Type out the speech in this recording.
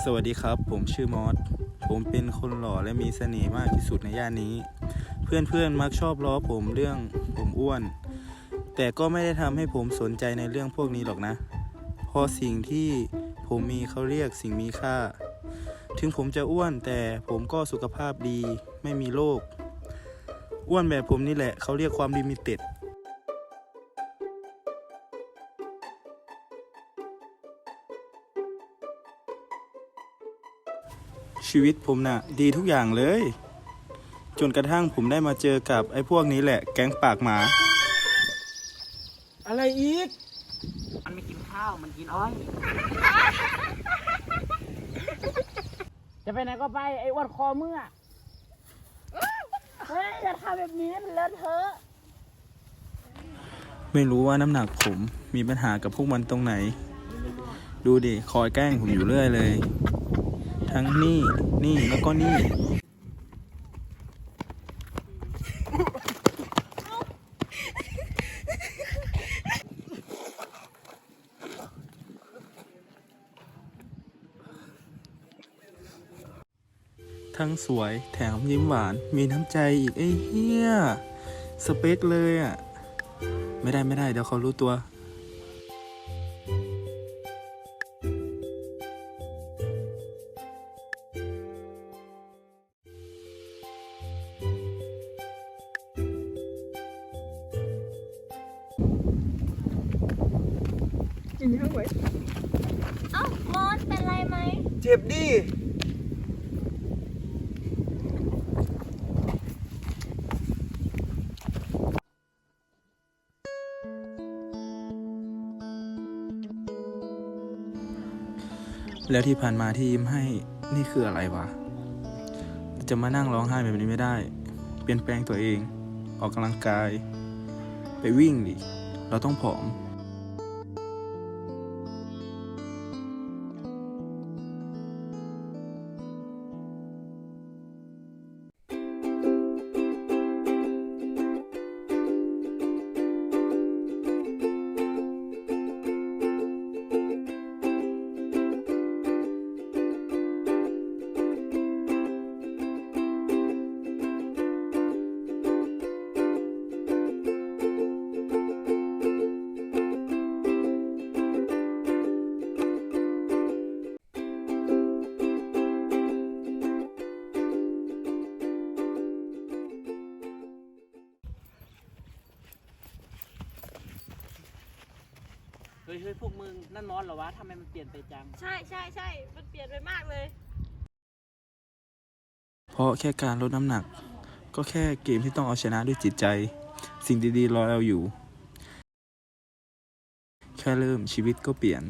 สวัสดีครับ ผมชื่อมอส ผมเป็นคนหล่อและมีเสน่ห์มากที่สุดในย่านนี้ เพื่อนๆมักชอบล้อผมเรื่องผมอ้วน แต่ก็ไม่ได้ทำให้ผมสนใจในเรื่องพวกนี้หรอกนะพราะสิ่งที่ผมมีเขาเรียกสิ่งมีค่า ถึงผมจะอ้วนแต่ผมก็สุขภาพดี ไม่มีโรค อ้วนแบบผมนี่แหละเขาเรียกความลิมิเต็ด ชีวิตผมน่ะ ดีทุกอย่างเลย จนกระทั่งผมได้มาเจอกับไอ้พวกนี้แหละ แก๊งปากหมา อะไรอีก มันไม่กินข้าว มันกินอ้อย จะไปไหนก็ไป ไอ้อ้วนคอเมื่อ เฮ้ย อย่าทำแบบนี้มันเลอะเทอะไม่รู้ว่าน้ำหนักผมมีปัญหากับพวกมันตรงไหน ดูดิ คอยแกล้งผมอยู่เรื่อยเลย ทั้งนี่ นี่ แล้วก็นี่ ทั้งสวยแถมยิ้มหวาน มีน้ำใจอีกไอ้เหี้ย สเปคเลยอะ ไม่ได้ไม่ได้ เดี๋ยวเขารู้ตัว เอ้ามอนเป็นไรไหมเจ็บดิแล้วที่ผ่านมาที่ยิ้มให้นี่คืออะไรวะ จะมานั่งร้องไห้แบบนี้ไม่ได้ เปลี่ยนแปลงตัวเอง ออกกำลังกาย ไปวิ่งดิ เราต้องผอม ฮ้ยเฮ้ยพวกมึงนั่นมอสเหรอวะทำไมมันเปลี่ยนไปจัง ใช่ใช่ใช่มันเปลี่ยนไปมากเลย เพราะแค่การลดน้ำหนัก ก็แค่เกมที่ต้องเอาชนะด้วยจิตใจ สิ่งดีๆรอเราอยู่ แค่เริ่มชีวิตก็เปลี่ยน